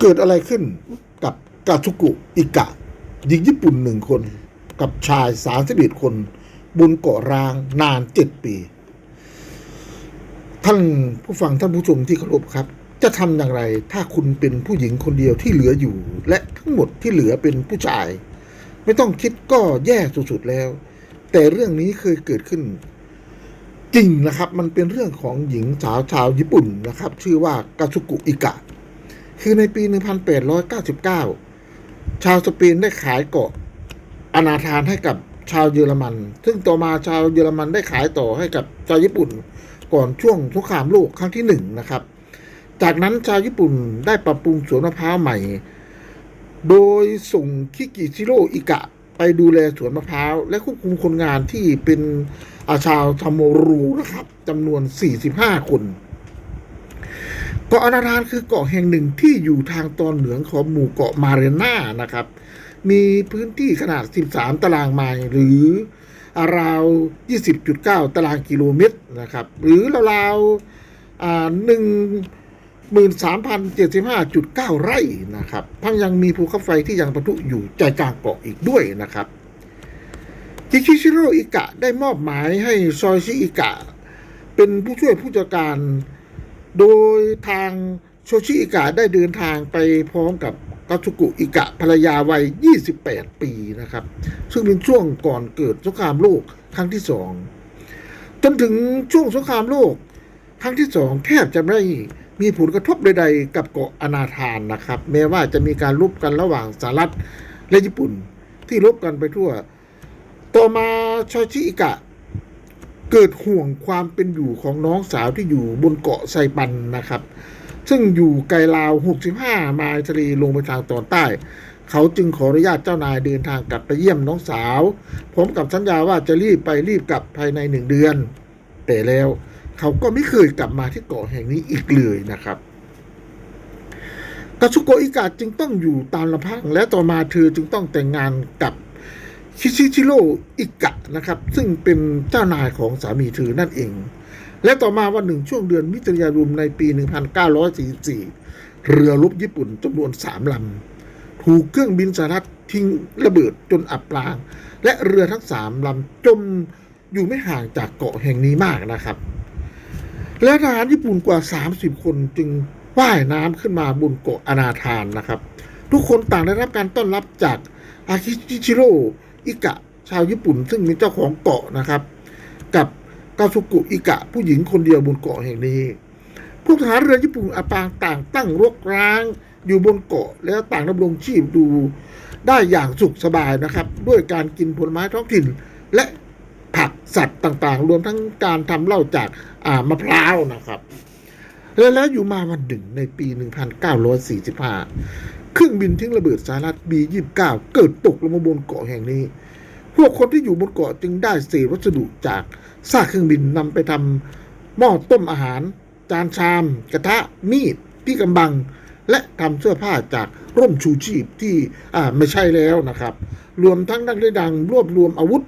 เกิดอะไรขึ้นกับกาซุกุอิกะหญิงญี่ปุ่นหนึ่งคน กับชายสามสิบเอ็ดคน บนเกาะร้างนานเจ็ดปี ท่านผู้ฟังท่านผู้ชมที่เคารพครับ จะทำอย่างไร ถ้าคุณเป็นผู้หญิงคนเดียวที่เหลืออยู่ และทั้งหมดที่เหลือเป็นผู้ชาย ไม่ต้องคิดก็แย่สุดๆแล้ว แต่เรื่องนี้เคยเกิดขึ้น จริงนะครับ มันเป็นเรื่องของหญิงสาวชาวญี่ปุ่นนะครับ ชื่อว่ากาซุกุอิกะ คือในปี 1899 ชาวสเปนได้ขายเกาะอนาธานให้กับชาวเยอรมัน ซึ่งต่อมาชาวเยอรมันได้ขายต่อให้กับชาวญี่ปุ่น ก่อนช่วงสงครามโลกครั้งที่หนึ่งนะครับ จากนั้นชาวญี่ปุ่นได้ปรับปรุงสวนมะพร้าวใหม่ โดยส่งคิกิชิโร่อิกะไปดูแลสวนมะพร้าว และควบคุมคนงานที่เป็นอาชาวทาโมรูนะครับจำนวน 45 คน เกาะอนาธานคือเกาะแห่งหนึ่งที่อยู่ทางตอนเหนือของหมู่เกาะมาเรน่านะครับ มีพื้นที่ขนาด 13 ตารางไมล์หรือราว 20.9 ตารางกิโลเมตรนะครับ หรือราวๆหนึ่ง13,075.9 ไร่นะครับ ทั้งยังมีภูเขาไฟที่ยังประทุอยู่ใจกลางเกาะอีกด้วยนะครับคิคิชิโรอิกะได้มอบหมายให้ซอยชิอิกะ เป็นผู้ช่วยผู้จัดการ โดยทางโชชิอิกะได้เดินทางไปพร้อมกับกาซุกุอิกะภรรยาวัย 28 ปีนะครับ ซึ่งเป็นช่วงก่อนเกิดสงครามโลกครั้งที่สองจนถึงช่วงสงครามโลก ครั้งที่สองแทบจะไม่มีผลกระทบใดๆกับเกาะอนาธานนะครับ แม้ว่าจะมีการรบกันระหว่างสหรัฐและญี่ปุ่น ที่รบกันไปทั่ว ต่อมาชอชิอิกะ เกิดห่วงความเป็นอยู่ของน้องสาวที่อยู่บนเกาะไซปันนะครับ ซึ่งอยู่ไกลราว 65 ไมล์ทะเลลงไปทางตอนใต้ เขาจึงขออนุญาตเจ้านายเดินทางกลับไปเยี่ยมน้องสาว พร้อมกับสัญญาว่าจะรีบไปรีบกลับภายในหนึ่งเดือน แต่แล้วเขาก็ไม่เคยกลับมาที่เกาะแห่งนี้อีกเลยนะครับกาซุโกอิกะจึงต้องอยู่ตามลำพังและต่อมาเธอจึงต้องแต่งงานกับ คิชิชิโร่อิกะนะครับ ซึ่งเป็นเจ้านายของสามีเธอนั่นเอง และต่อมาวันหนึ่งช่วงเดือนมิถุนายนในปี 1944 เรือรบญี่ปุ่นจำนวนสามลำ ถูกเครื่องบินสหรัฐทิ้งระเบิดจนอับปาง และเรือทั้งสามลำจมอยู่ไม่ห่างจากเกาะแห่งนี้มากนะครับ และทหารญี่ปุ่นกว่า 30 คนจึงว่ายน้ำขึ้นมาบนเกาะอนาธานนะครับ ทุกคนต่างได้รับการต้อนรับจากอากิชิโร่ อิกะ ชาวญี่ปุ่น ซึ่งเป็นเจ้าของเกาะนะครับ กับกาซุกุอิกะ ผู้หญิงคนเดียวบนเกาะแห่งนี้ พวกทหารเรือญี่ปุ่นอัปางต่างตั้งรกร้างอยู่บนเกาะแล้วต่างดำรงชีพดูได้อย่างสุขสบายนะครับ ด้วยการกินผลไม้ท้องถิ่น และผักสัตว์ต่างๆ รวมทั้งการทำเหล้าจากามะพร้าวนะครับ และแล้วอยู่มาวันหนึ่งในปี 1945 เครื่องบินทิ้งระเบิดสหรัฐ B29 เกิดตกลงมาบนเกาะแห่งนี้ พวกคนที่อยู่บนเกาะจึงได้เศษวัสดุจากซากเครื่องบินนำไปทำหม้อต้มอาหาร จานชาม กระทะ มีด ที่กำบัง และทำเสื้อผ้าจากร่มชูชีพที่อ่าไม่ใช่แล้วนะครับ รวมทั้งนักเรียนดังรวบรวมอาวุธ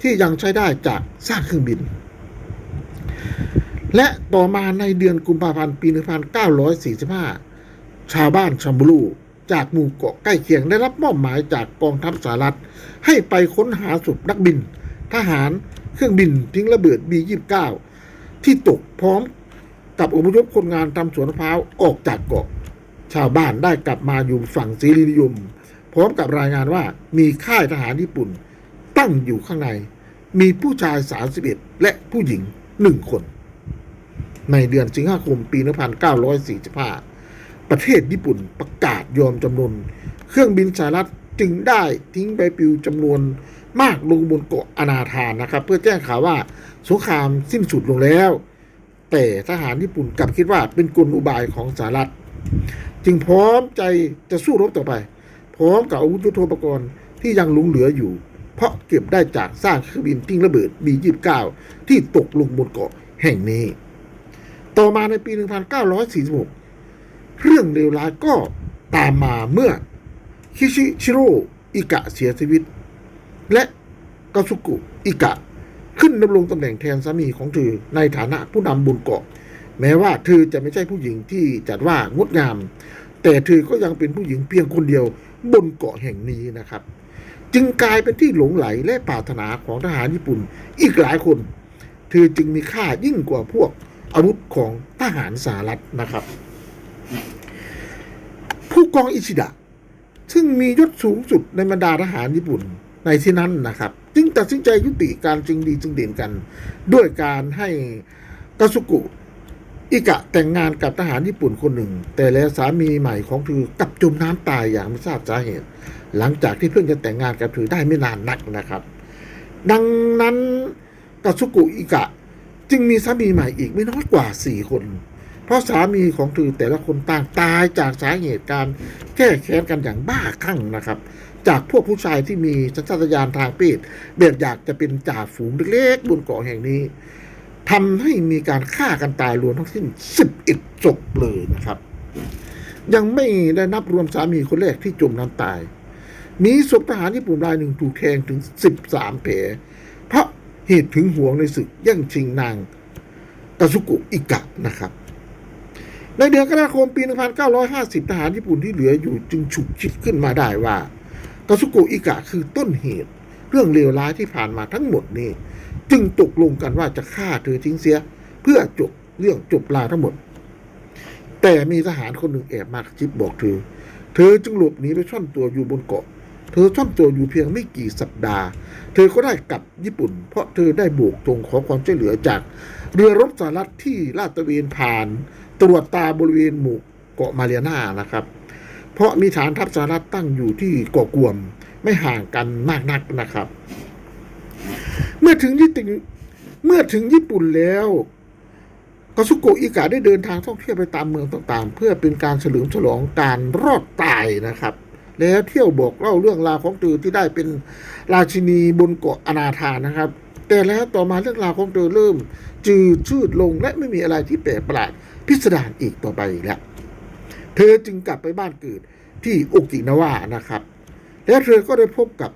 ที่ยังใช้ได้จากซากเครื่องบิน และต่อมาในเดือนกุมภาพันธ์ปี 1945 ชาวบ้านชัมบูรูจากหมู่เกาะใกล้เคียงได้รับมอบหมายจากกองทัพสหรัฐ ให้ไปค้นหาศพนักบิน ทหารเครื่องบินทิ้งระเบิด B29 ที่ตกพร้อมกับอพยพคนงานทำสวนมะพร้าวออกจากเกาะ ชาวบ้านได้กลับมาอยู่ฝั่งเสรีนิยม พร้อมกับรายงานว่ามีค่ายทหารญี่ปุ่น ตั้งอยู่ข้างใน มีผู้ชาย 31 และผู้หญิง 1 คน ในเดือนสิงหาคมปี 1945 ประเทศญี่ปุ่นประกาศยอมจำนนเครื่องบินสหรัฐจึงได้ทิ้งใบปลิวจำนวนมากลงบนเกาะอนาธานนะครับ เพื่อแจ้งข่าวว่าสงครามสิ้นสุดลงแล้ว แต่ทหารญี่ปุ่นกลับคิดว่าเป็นกลอุบายของสหรัฐ จึงพร้อมใจจะสู้รบต่อไป พร้อมกับอาวุธยุทโธปกรณ์ที่ยังหลงเหลืออยู่ เพราะเก็บได้จากสร้างเครื่องบินทิ้งระเบิด B29 ที่ตกลงบนเกาะแห่งนี้ ต่อมาในปี 1946 เรื่องเลวร้ายก็ตามมาเมื่อคิชิชิโร่อิกะเสียชีวิต และกาซุกุอิกะขึ้นดำรงตำแหน่งแทนสามีของเธอในฐานะผู้นำบนเกาะ แม้ว่าเธอจะไม่ใช่ผู้หญิงที่จัดว่างดงาม แต่เธอก็ยังเป็นผู้หญิงเพียงคนเดียวบนเกาะแห่งนี้นะครับ จึงกลายเป็นที่หลงไหลและปรารถนาของทหารญี่ปุ่นอีกหลายคน เธอจึงมีค่ายิ่งกว่าพวกอาวุธของทหารสหรัฐนะครับ ผู้กองอิชิดะ ซึ่งมียศสูงสุดในบรรดาทหารญี่ปุ่นในที่นั้นนะครับ จึงตัดสินใจยุติการจึงดีจึงเด่นกัน ด้วยการให้กาสุกุ อิกะแต่งงานกับทหารญี่ปุ่นคนหนึ่ง แต่แล้วสามีใหม่ของเธอกับจมน้ำตายอย่างไม่ทราบสาเหตุ หลังจากที่เพิ่งจะแต่งงานกับเธอได้ไม่นานนักนะครับ ดังนั้นกาสุกุอิกะจึงมีสามีใหม่อีกไม่น้อยกว่าสี่คน เพราะสามีของเธอแต่ละคนต่างตายจากสาเหตุการแก้แค้นกันอย่างบ้าคลั่งนะครับ จากพวกผู้ชายที่มีสัญชาตญาณทางเพศแบบอยากจะเป็นจ่าฝูงเล็กๆบนเกาะแห่งนี้ทำให้มีการฆ่ากันตายรวมทั้งสิ้น11ศพเลยนะครับ ยังไม่ได้นับรวมสามีคนแรกที่จมน้ำตาย มีศพทหารญี่ปุ่นรายหนึ่งถูกแทงถึง 13แผลเพราะเหตุถึงหวงในศึกแย่งชิงนางตาสุกุอิกะนะครับ ในเดือนกรกฎาคมปี 1950 ทหารญี่ปุ่นที่เหลืออยู่จึงฉุกคิดขึ้นมาได้ว่าตาสุกุอิกะคือต้นเหตุ เรื่องเลวร้ายที่ผ่านมาทั้งหมดนี้ จึงตกลงกันว่าจะฆ่าเธอทิ้งเสีย เพื่อจบเรื่องจบลาทั้งหมด แต่มีทหารคนหนึ่งแอบมากจิบบอกเธอ เธอจึงหลบหนีไปซ่อนตัวอยู่บนเกาะ เธอซ่อนตัวอยู่เพียงไม่กี่สัปดาห์ เธอก็ได้กลับญี่ปุ่น เพราะเธอได้โบกธงขอความช่วยเหลือจาก เรือรบสหรัฐที่ลาดตระเวนผ่าน ตรวจตาบริเวณหมู่เกาะมาเรียนานะครับ เพราะมีฐานทัพสหรัฐตั้งอยู่ที่เกาะกวม ไม่ห่างกันมากนักนะครับ เมื่อถึงญี่ปุ่นเมื่อถึงญี่ปุ่นแล้วกสุโกอิกะได้เดินทางท่องเที่ยวไปตามเมืองต่างๆ เพื่อเป็นการเฉลิมฉลองการรอดตายนะครับ แล้วเที่ยวบอกเล่าเรื่องราวของเธอที่ได้เป็นราชินีบนเกาะอนาธานะครับ แต่แล้วต่อมาเรื่องราวของเธอเริ่ม จืดชืดลงและไม่มีอะไรที่แปลกประหลาด พิสดารอีกต่อไปแล้ว เธอจึงกลับไปบ้านเกิดที่โอกินาวานะครับ แล้วเธอก็ได้พบกับ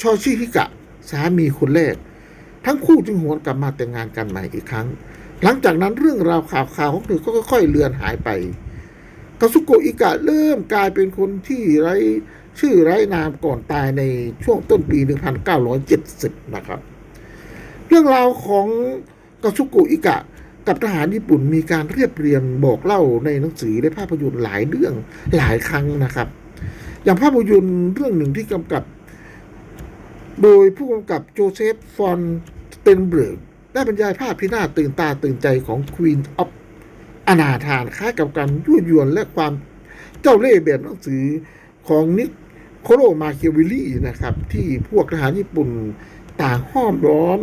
ชอชิฮิกะสามีคนแรก ทั้งคู่จึงหวนกลับมาแต่งงานกันใหม่อีกครั้ง หลังจากนั้นเรื่องราวข่าวข่าวของเธอก็ค่อยๆเลือนหายไปกาสุโกอิกะเริ่มกลายเป็นคนที่ไร้ชื่อไร้นามก่อนตายในช่วงต้นปี 1970 นะครับ เรื่องราวของกาสุโกอิกะ กับทหารญี่ปุ่นมีการเรียบเรียงบอกเล่าในหนังสือและภาพยนตร์หลายเรื่องหลายครั้งนะครับ อย่างภาพยนตร์เรื่องหนึ่งที่กำกับ โดยผู้กำกับโจเซฟฟอนสเตนเบิร์กได้บรรยายภาพที่น่าตื่นตาตื่นใจของ Queen of อนาธานคล้ายกับการยั่วยวนและความเจ้าเล่ห์แบบหนังสือของนิโคโรมาเคียวิลลี่นะครับ ที่พวกทหารญี่ปุ่นต่างห้อมล้อม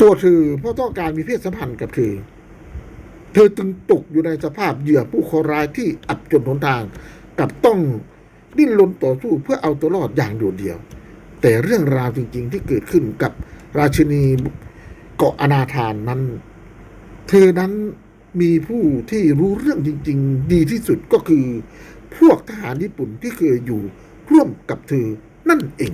ตัวเธอเพราะต้องการมีเพศสัมพันธ์กับเธอ เธอจึงตกอยู่ในสภาพเหยื่อผู้คร้ายที่อับจนหนทาง กับต้องดิ้นรนต่อสู้เพื่อเอาตัวรอดอย่างโดดเดี่ยว แต่เรื่องราวจริง ๆ ที่เกิดขึ้นกับราชินีเกาะอนาธานนั้น เธอนั้นมีผู้ที่รู้เรื่องจริง ๆ ดีที่สุดก็คือ พวกทหารญี่ปุ่นที่เคยอยู่ร่วมกับเธอนั่นเอง